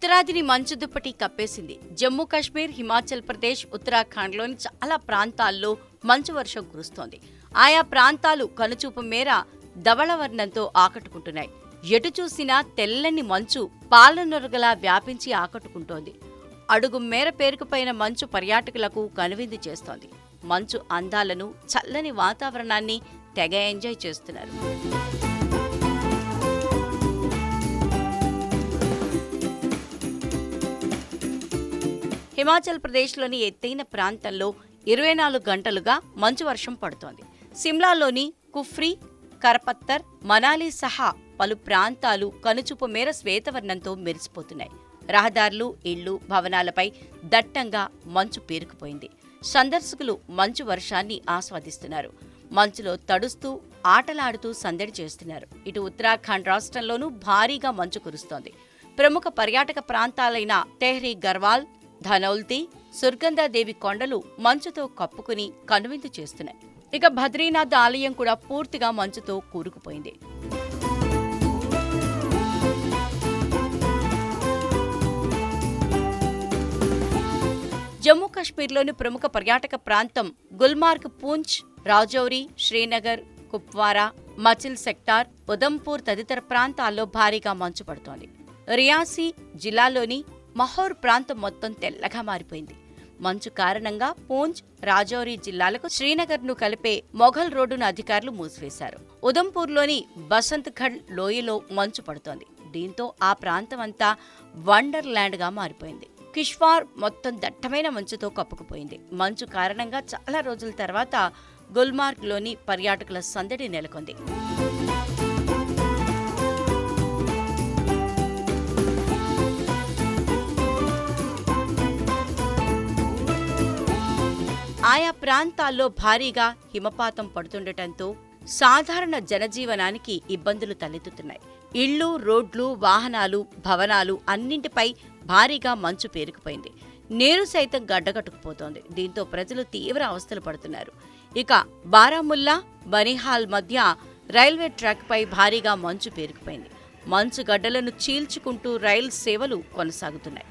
ఉత్తరాదిని మంచు దుప్పటి కప్పేసింది. జమ్మూ కాశ్మీర్ హిమాచల్ ప్రదేశ్ ఉత్తరాఖండ్లోని చాలా ప్రాంతాల్లో మంచు వర్షం కురుస్తోంది. ఆయా ప్రాంతాలు కనుచూపు మేర ధవళవర్ణంతో ఆకట్టుకుంటున్నాయి. ఎటు చూసినా తెల్లని మంచు పాలనొరగలా వ్యాపించి ఆకట్టుకుంటోంది. అడుగు మేర పేరుకుపోయిన మంచు పర్యాటకులకు కనువిందు చేస్తోంది. మంచు అందాలను చల్లని వాతావరణాన్ని తెగ ఎంజాయ్ చేస్తున్నారు. హిమాచల్ ప్రదేశ్లోని ఎత్తైన ప్రాంతంలో ఇరవై నాలుగు గంటలుగా మంచు వర్షం పడుతోంది. సిమ్లాలోని కుఫ్రీ కరపత్తర్ మనాలి సహా పలు ప్రాంతాలు కనుచూపు మేర శ్వేతవర్ణంతో మెరిసిపోతున్నాయి. రహదారులు ఇళ్ళు భవనాలపై దట్టంగా మంచు పేరుకుపోయింది. సందర్శకులు మంచు వర్షాన్ని ఆస్వాదిస్తున్నారు. మంచులో తడుస్తూ ఆటలాడుతూ సందడి చేస్తున్నారు. ఇటు ఉత్తరాఖండ్ రాష్ట్రంలోనూ భారీగా మంచు కురుస్తోంది. ప్రముఖ పర్యాటక ప్రాంతాలైన తెహ్రీ గర్వాల్ ధనౌల్తి సుర్గంధాదేవి కొండలు మంచుతో కప్పుకుని కనువిందు చేస్తున్నాయి. ఇక బద్రీనాథ్ ఆలయం కూడా పూర్తిగా మంచుతో కూరుకుపోయింది. జమ్మూ కాశ్మీర్లోని ప్రముఖ పర్యాటక ప్రాంతం గుల్మార్గ్ పూంచ్ రాజౌరి శ్రీనగర్ కుప్వారా మచిల్ సెక్టార్ ఉదంపూర్ తదితర ప్రాంతాల్లో భారీగా మంచు పడుతోంది. రియాసీ జిల్లాలోని మహోర్ ప్రాంతం మొత్తం తెల్లగా మారిపోయింది. మంచు కారణంగా పూంచ్ రాజౌరి జిల్లాలకు శ్రీనగర్ను కలిపే మొఘల్ రోడ్డును అధికారులు మూసివేశారు. ఉదంపూర్లోని బసంత్ఘడ్ లోయలో మంచు పడుతోంది. దీంతో ఆ ప్రాంతం అంతా వండర్ ల్యాండ్గా మారిపోయింది. కిష్వార్ మొత్తం దట్టమైన మంచుతో కప్పుకుపోయింది. మంచు కారణంగా చాలా రోజుల తర్వాత గుల్మార్గ్లోని పర్యాటకుల సందడి నెలకొంది. ఆయా ప్రాంతాల్లో భారీగా హిమపాతం పడుతుండటంతో సాధారణ జనజీవనానికి ఇబ్బందులు తలెత్తుతున్నాయి. ఇళ్ళు రోడ్లు వాహనాలు భవనాలు అన్నింటిపై భారీగా మంచు పేరుకుపోయింది. నీరు సైతం గడ్డగట్టుకుపోతోంది. దీంతో ప్రజలు తీవ్ర అవస్థలు పడుతున్నారు. ఇక బారాముల్లా బనిహాల్ మధ్య రైల్వే ట్రాక్పై భారీగా మంచు పేరుకుపోయింది. మంచు గడ్డలను చీల్చుకుంటూ రైల్ సేవలు కొనసాగుతున్నాయి.